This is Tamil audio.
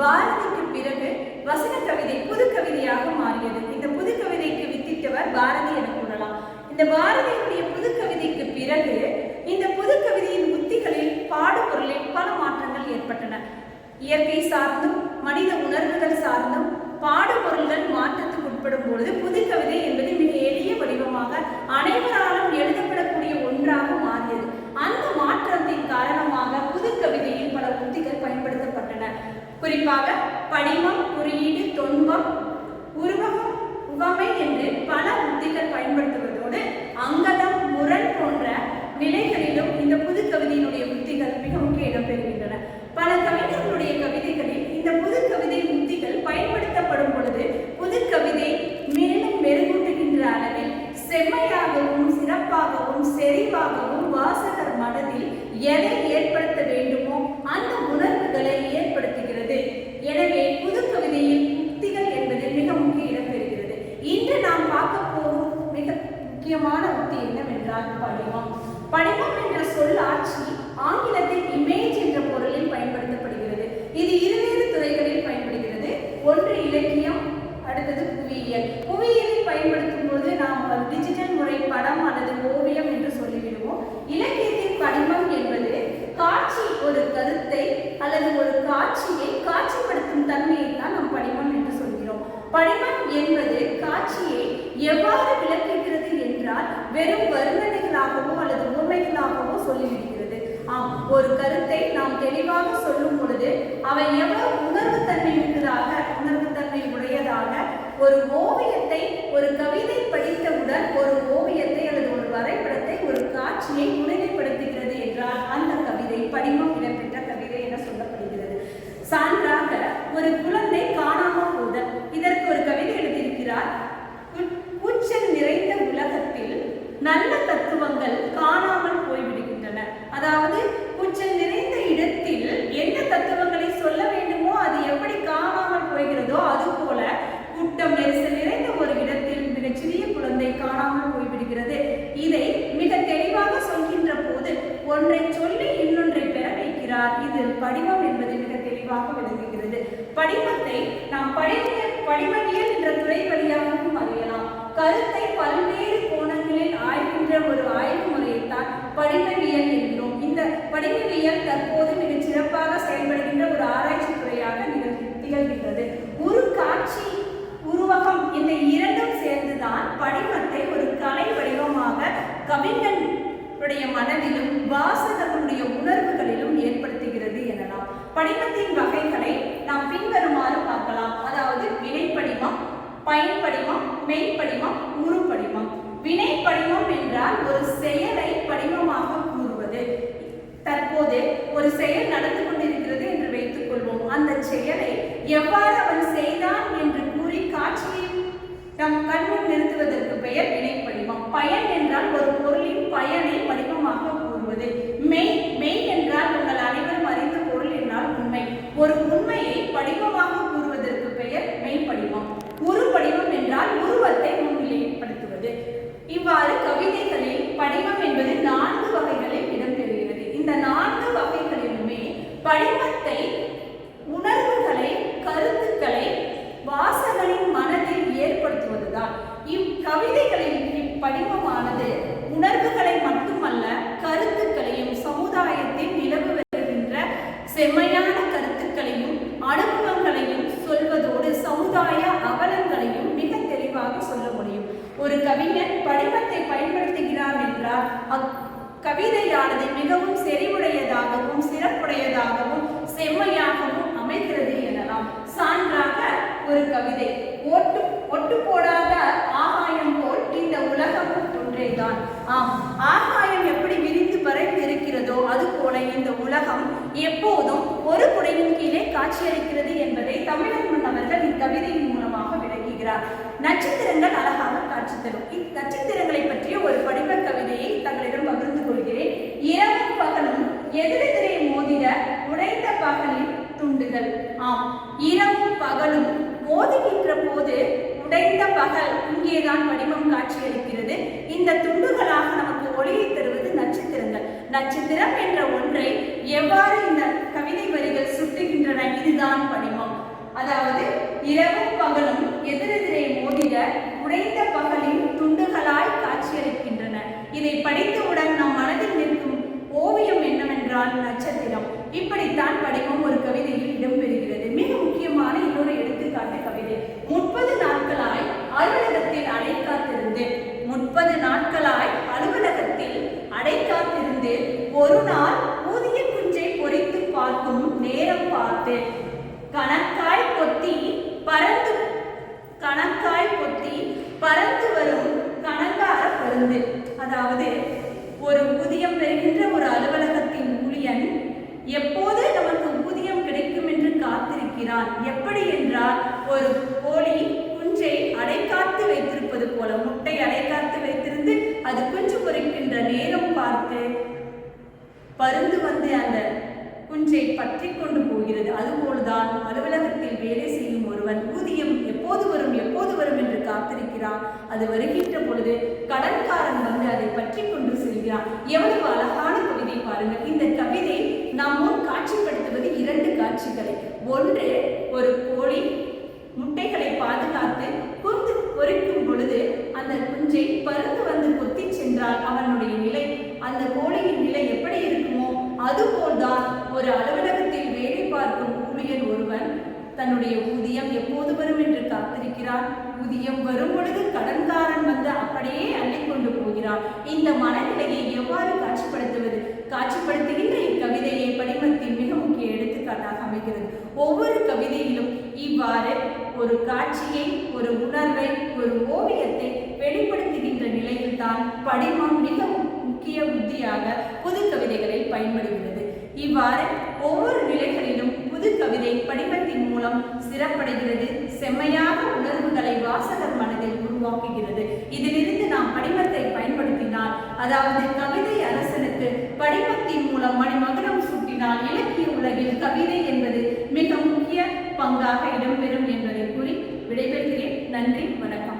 பாரதிக்கு பிறகு வசன கவிதை புது கவிதையாக மாறியது. இந்த புது கவிதைக்கு வித்திட்டவர் பாரதி என கூறலாம். இந்த பாரதியுடைய புது கவிதைக்கு பிறகு இந்த புது கவிதையின் உத்திகளில் பாடுபொருளில் பல மாற்றங்கள் ஏற்பட்டன. இயற்கை சார்ந்தும் மனித உணர்வுகள் சார்ந்தும் பாடுபொருள்கள் மாற்றத்துக்கு உட்படும் பொழுது புது கவிதை என்பது மிக எளிய வடிவமாக அனைவராலும் எழுதப்படக்கூடிய ஒன்றாக மாறியது. அந்த மாற்றத்தின் காரணமாக புது கவிதையில் பல உத்திகள் பயன்படுத்தப்பட்டன குறிப்பாக படிமம் குறியீடு தொன்பம் உருவகம் உவமை என்று பல உத்திகள் பயன்படுத்துவது அங்கதம் முரண் போன்ற நிலைகளிலும் இந்த புது கவிதையினுடைய உத்திகள் மிக முக்கிய இடம் பெறுகின்றன பல கவிஞர்களுடைய கவிதைகளில் இந்த புது கவிதை உத்திகள் பயன்படுத்தப்படும் பொழுது புது கவிதை மேலும் மெருகூட்டுகின்ற அளவில் செம்மையாகவும் சிறப்பாகவும் செறிவாகவும் வாசகர் மனதில் எதை ஏற்படுத்த வேண்டுமோ அந்த உணர்வுகளை ஏற்படுத்துகிறது எனவே புது கவிதையில் உத்திகள் என்பது மிக முக்கிய இடம் பெறுகிறது இன்று நாம் பார்க்க போகும் மிக முக்கியமான உத்தி என்னவென்றால் படிமம் படிமம் என்ற சொல் ஆட்சி ஆங்கிலத்தில் இமேஜ் என்ற பொருளில் பயன்படுத்தப்படுகிறது இது இருவேறு துறைகளில் பயன்படுகிறது ஒன்று இலக்கியம் அடுத்தது புவியியல் புவியியலில் பயன்படுத்தும் போது நாம் டிஜிட்டல் முறை படம் அல்லது ஓவியம் என்று சொல்லிவிடுவோம் இலக்கியத்தின் படிமம் என்பது காட்சி ஒரு கருத்தை அல்லது ஒரு காட்சியை காட்சிப்படுத்தும் தன்மையை தான் நாம் படிமம் என்று சொல்கிறோம். படிமம் என்பது காட்சியை எவ்வாறு விளக்குகிறது என்றால் வெறும் வர்ணனைகளாகவோ அல்லது உண்மைகளாகவோ சொல்லிவிடுகிறது. ஆம் ஒரு கருத்தை நாம் தெளிவாக சொல்லும் பொழுது அவை எவ்வளவு உணர்வு தன்மை மிக்கதாக உணர்வுத்தன்மை உடையதாக ஒரு ஓவியத்தை ஒரு கவிதை படித்தவுடன் ஒரு ஓவியத்தை அல்லது ஒரு வரைபடத்தை ஒரு காட்சியை உறுதிப்படுத்துகிறது என்றால் அந்த கவிதை படிமம் இடம்பெற்ற சான்றாக ஒரு குழந்தை காணாமல் போதல். இதற்கு ஒரு கவிதை எழுதியிருக்கிறார். கூச்சல் நிறைந்த உலகத்தில் நல்ல தத்துவங்கள் காணாமல் போய்விடுகின்றன. அதாவது கூச்சல் நிறைந்த இடத்தில் என்ன தத்துவங்களை சொல்ல வேண்டுமோ அது எப்படி காணாமல் போய்கிறதோ அது போல கூட்டம் நெரிசல் நிறைந்த ஒரு இடத்தில் மிகச்சிறிய குழந்தை காணாமல் போய்விடுகிறது. இதை மிக தெளிவாக சொல்கின்ற போது ஒன்றை சொல்லி இன்னொன்றை பெற வைக்கிறார். இதில் படிவம் தெளிவாக விளங்குகிறது. படிமத்தை நாம் படிவியல் படிமவியல் என்ற துறை வழியாகவும் அறியலாம். கருத்தை பல்வேறு கோணங்களில் ஆய்கின்ற ஒரு ஆய்வு முறையைத்தான் படிமவியல் என்கிறோம். இந்த படிமவியல் தற்போது மிகச் சிறப்பாக செயல்படுகின்ற ஒரு ஆராய்ச்சி துறையாக திகழ்கின்றது. ஒரு காட்சி உருவகம் இந்த இரண்டும் சேர்ந்துதான் படிமத்தை ஒரு கலை வடிவமாக கவிஞனுடைய மனதிலும் வாசகர்களுடைய உணர்வு படிமத்தின் வகைகளை நாம் பின்வருமாறு பார்க்கலாம். அதாவது வினைப்படிமம் பயன்படிமம் மெய்ப்படிமம் உருப்படிமம் வினைப்படிமம் என்றால் ஒரு செயலை படிமமாக கூறுவது. தற்போது ஒரு செயல் நடந்து கொண்டிருக்கிறது என்று வைத்துக் கொள்வோம். அந்த செயலை எவ்வாறு அவன் செய்தான் என்று கூறி காட்சியை நம் கண்முன் நிறுத்துவதற்கு பெயர் வினைப்படிமம் பயன் என்றால் ஒரு பொருளின் பயனை படிமமாக கூறுவது மெய் மெய் என்றால் உங்கள் அனைவரும் அறிந்த பொருள் என்றால் உண்மை ஒரு உண்மையை படிமமாக கூறுவதற்கு பெயர் மெய்ப்படிமம் உருப்படிமம் என்றால் உருவத்தை முன்னிலைப்படுத்துவது இவ்வாறு கவிதைகளில் படிமம் என்பது நான்கு வகைகளில் இடம்பெறுகிறது. இந்த நான்கு வகைகளிலுமே படிமத்தை உணர்வுகளை கருத்துக்களை வாசகனின் மனதில் ஏற்படுத்துவதுதான். இக்கவிதைகளின் இப்படிமமானது உணர்வுகளை மட்டுமல்ல கருத்துக்களையும் சமுதாயத்தில் நிலவு வருகின்ற செம்மையான கருத்துக்களையும் அனுபவங்களையும் சொல்வதோடு சமுதாய அவலங்களையும் மிக தெளிவாக சொல்ல முடியும் ஒரு கவிஞன் படிமத்தை பயன்படுத்துகிறார் என்றால் அக் கவிதையானது மிகவும் செறிவுடையதாகவும் சிறப்புடையதாகவும் செம்மையாகவும் அமைகிறது எனலாம். சான்றாக ஒரு கவிதை. ஒட்டு ஒட்டு போடாத ஆகாயம் போல் இந்த உலகமும் ஒன்றேதான். ஆம் ஆகாயம் எப்படி விரிந்து பரவி இருக்கிறதோ அது போல இந்த உலகம் எப்போதும் ஒரு குடையின் கீழே காட்சியளிக்கிறது என்பதை தமிழன் அவர்கள் இக்கவிதையின் மூலமாக விளங்குகிறார். நட்சத்திரங்கள் அழகாக காட்சி தரும். இந்நட்சத்திரங்களை பற்றிய ஒரு படிப்ப கவிதையை தங்களிடம் பகிர்ந்து கொள்கிறேன். இரவும் பகலும் எதிரெதிரே மோதிட உடைந்த பகலின் துண்டுகள். ஆம் இரவும் பகலும் மோதுகின்ற போது உடைந்த பகல் இங்கேதான் வடிவம் காட்சியளிக்கிறது. இந்த துண்டுகளாக நமக்கு ஒளியை தருவது நட்சத்திரங்கள். நட்சத்திரம் என்ற ஒன்றை எவ்வாறு இந்த கவிதை வரி சுட்டுகின்றன இதுதான் படிமம் அதாவது இரவும் பகலும் எதிரெதிரே மோதிட உடைந்த பகலின் துண்டுகளாய் காட்சியளிக்கின்றன இதை படித்தவுடன் நம் மனதில் நிற்கும் ஓவியம் என்னவென்றால் நட்சத்திரம் இப்படித்தான் படிமம் ஒரு கவிதையில் இடம்பெறுகிறது மிக முக்கியமான இன்னொரு எடுத்துக்காட்டு கவிதை முப்பது நாட்களாய் அலுவலகத்தில் அடைக்காத்திருந்து முப்பது நாட்களாய் அலுவலகத்தில் அடைக்காத்திருந்து ஒரு நாள் ஊதிய குஞ்சை பொறித்து பார்க்கும் நேரம் பார்த்து கணக்காய் கொத்தி பறந்து கணக்காய் கொத்தி பறந்து வரும் கணக்கார பருந்து அதாவது ஒரு ஊதியம் பெறுகின்ற ஒரு அலுவலகத்தின் ஊழியன் எப்போது நமக்கு ஊதியம் கிடைக்கும் என்று காத்திருக்கிறான்? எப்படி என்றால் ஒரு கோழி குஞ்சை அடைக்காத்து வைத்திருப்பது போல முட்டை அடைக்காத்து வைத்திருந்து அது குஞ்சு பொறிக்கின்ற நேரம் பார்த்து பருந்து வந்து அந்த குஞ்சை பற்றி கொண்டு போகிறது. அதுபோல்தான் அலுவலகத்தில் வேலை செய்யும் ஒருவன் ஊதியம் எப்போது வரும் எப்போது வரும் என்று காத்திருக்கிறான். அது வருகின்ற பொழுது கடன்காரன் வந்து அதை பற்றி கொண்டு செல்கிறான். எவ்வளவு அழகான கவிதை பாருங்கள். இந்த கவிதை நாம் முன் காட்சிப்படுத்துவது இரண்டு காட்சிகளை. ஒன்று ஒரு கோழி முட்டைகளை பாதுகாத்து குந்து பொறிக்கும் பொழுது அந்த குஞ்சை பருந்து வந்து கொத்தி சென்றால் அவனுடைய நிலை அந்த கோழியின் நிலை எப்படி இருக்குமோ அதுபோல்தான் ஒரு அலுவலகத்தில் வேலை பார்க்கும் ஊழியர் ஒருவன் தன்னுடைய ஊதியம் எப்போது வரும் என்று காத்திருக்கிறான். ஊதியம் வரும் பொழுது கடன்காரன் வந்து அப்படியே அள்ளிக் கொண்டு போகிறான். இந்த மனநிலையை எவ்வாறு காட்சிப்படுத்துவது? காட்சிப்படுத்துகின்ற இக்கவிதையை படிமத்தின் மிக முக்கிய எடுத்துக்காட்டாக அமைகிறது. ஒவ்வொரு கவிதையிலும் இவ்வாறு ஒரு காட்சியை ஒரு உணர்வை ஒரு ஓவியத்தை வெளிப்படுத்துகின்ற நிலையில்தான் படிமம் மிக முக்கிய உத்தியாக புது கவிதைகளில் பயன்படுகிறது. இவ்வாறு ஒவ்வொரு நிலைகளிலும் புது கவிதை படிமத்தின் மூலம் சிறப்படைகிறது. செம்மையான உணர்வுகளை வாசகர் மனதில் உருவாக்குகிறது. இதிலிருந்து நாம் படிமத்தை பயன்படுத்தினால் அதாவது கவிதை அரசனுக்கு படிமத்தின் மூலம் மணிமகுடம் சூட்டினால் இலக்கிய உலகில் கவிதை என்பது மிக முக்கிய பங்காக இடம்பெறும் என்பதை கூறி விடைபெறுகிறேன். நன்றி வணக்கம்.